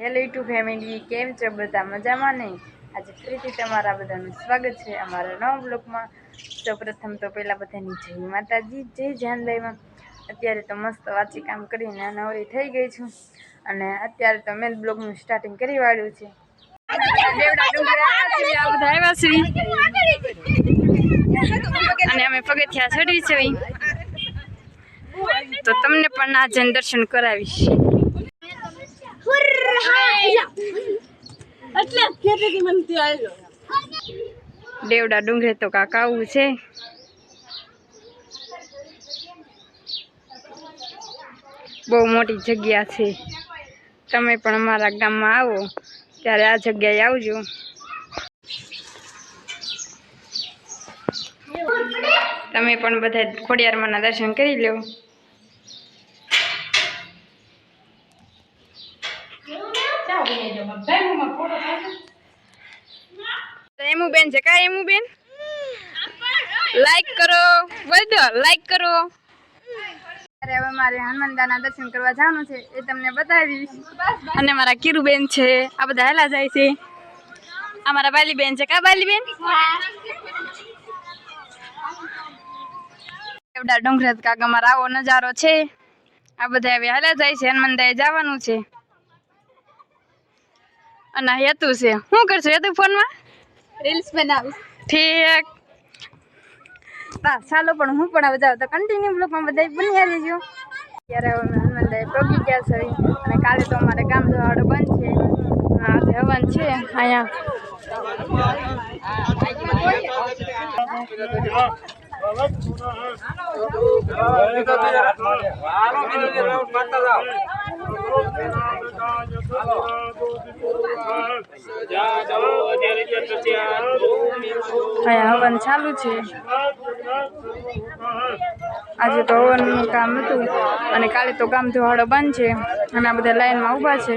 Hello YouTube family કેમ છો બધા? મજામાં નહીં આજે ફરીથી તમારા બધાનું સ્વાગત છે અમારા નવા બ્લોગમાં. સૌપ્રથમ તો પહેલાં બધાની જય માતાજી, જય જાનભાઈમાં અત્યારે તો મસ્ત વાંચી કામ કરીને નવરી થઈ ગઈ છું. અને અત્યારે તો મેં બ્લોગનું સ્ટાર્ટિંગ કરી વાળ્યું છે. અને અમે પગથિયા ચડી છે તો તમને પણ આજે દર્શન કરાવીશ. દેવડા ડુંગરે તો કાંક આવું છે. બહુ મોટી જગ્યા છે. તમે પણ અમારા ગામમાં આવો, ત્યારે આ જગ્યાએ આવજો. તમે પણ બધા ખોડિયારમાંના દર્શન કરી લો એમુ બેન છે. કા એમુ બેન? લાઈક કરો. બધો લાઈક કરો. અરે, હવે મારે હનુમાનદાના દર્શન કરવા જવાનું છે, એ તમને બતાવીશ. અને મારા કિરુબેન છે, આ બધા હેલા જાય છે. આ મારા બાલીબેન છે. કા બાલીબેન એવડા ડુંગરાત કાકા મારા આવો નજારો છે. આ બધા હવે હેલા જાય છે, હનુમાનદાએ જવાનું છે. અને હેતુ છે. શું કરશો હેતુ ફોનમાં? રીલ્સ બનાવીશ. ઠીક. હા ચાલો પણ હું પણ હવે જાઉં. તો કન્ટિન્યુ બ્લોકમાં બધા બની રહેજો. ત્યારે હવે અમે હનુમાનદાએ ગયા છે. અને કાલે તો અમારે ગામ જવાડો બંધ છે. આજે હવન છે અહીંયા. અહીંયા હવન ચાલુ છે. આજે તો હવનનું કામ હતું અને કાલે તો ગામ ધોવાડો બંધ છે અને આ બધા લાઈનમાં ઊભા છે.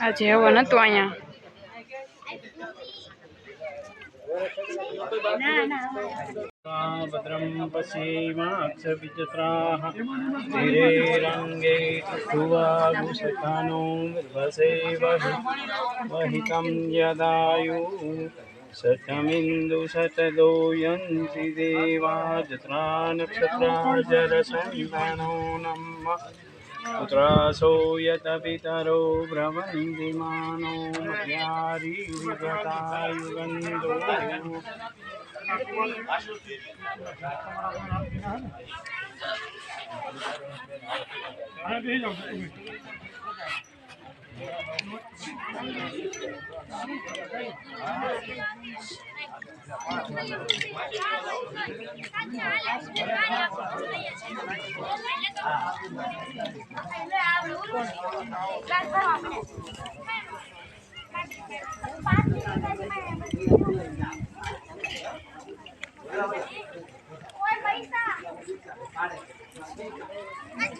આ જેવો નતું અહીંયા. ભદ્રમ પશ્ચિમાક્ષપિચત્રાહ ધીરે રંગે સુવાગુસખાનો નિર્ભસે વહિતમ યદાયુ સતમિંદુ સતદો દેવા જત્રા નક્ષત્રા જરસંતાનો નમઃ પુત્રાસો યત પિતરો ભ્રમંતિમાનો મધ્યારી વિગતાયુગંધો હા પૈસા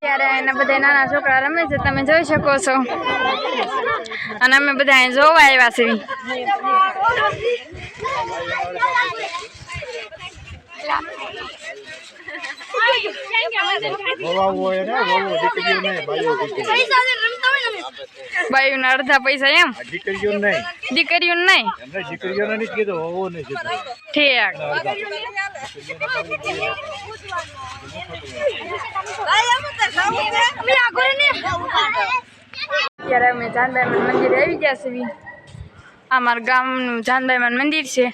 ત્યારે એના બધા નાના છોકરા રમે છે, તમે જોઈ શકો છો. અને અમે બધા જોવા આવ્યા છીએ. ને બાયુના અડધા પૈસા એમ? આ દીકરીઓ નહીં. દીકરીઓ નહીં? દીકરીઓ નહીં કીધું હોવો નહીં ઠીક. અત્યારે અમે ચાંદાઈમાન મંદિર આવી ગયા છીએ. અમારા ગામનું ચાંદાઈમાન મંદિર છે.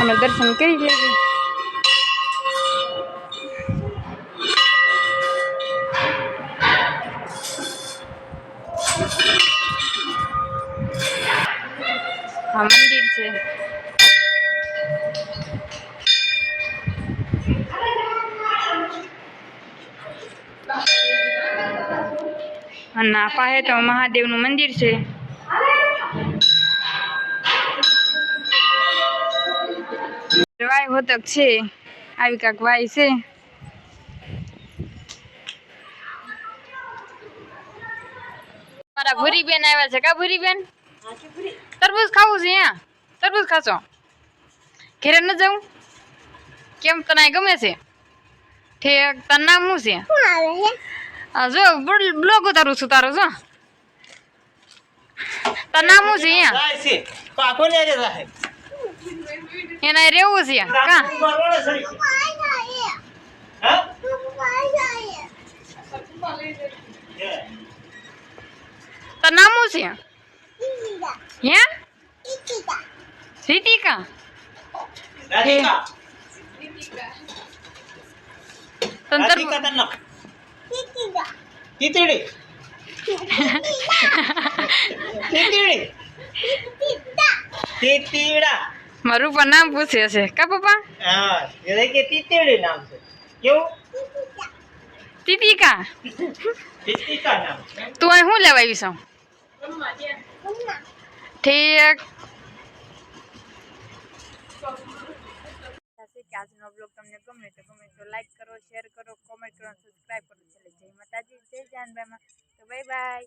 અમે દર્શન કરી લઈએ હા મંદિર છે. અને આ પાસે તો મહાદેવનું મંદિર છે. વાય હોતક છે. આવી કાંક વાય છે. મારા ભૂરી બેન આવ્યા છે કા ભૂરી બેન તરબૂજ ખાવું છે અહીંયા? તરબૂજ ખાશો? ઘેરે ન જવું કેમ તને ગમે છે? ઠેક તારું નામ શું છે? આ જો બ્લોગ ઉતારું છું તારો જો. તારું નામ શું છે અહીંયા? એના રેવું છે. કા. તારું નામ છે? હે? રીતિકા. રાધિકા. તને રાધિકા તરબૂચ મારું પણ નામ પૂછે છે. કા પપ્પા? હા એટલે કે તીતડી નામ છે. કેવું? તીતિકા. તીતિકા નામ તું અહીં શું લેવા આવી છો ઠીક. કે આજનો બ્લોગ તમને ગમે તો ગમે તો લાઈક કરો શેર કરો કોમેન્ટ કરો સબસ્ક્રાઈબ કરો. ચલે જય માતાજી જય જાનબાઈમાં તો બાય બાય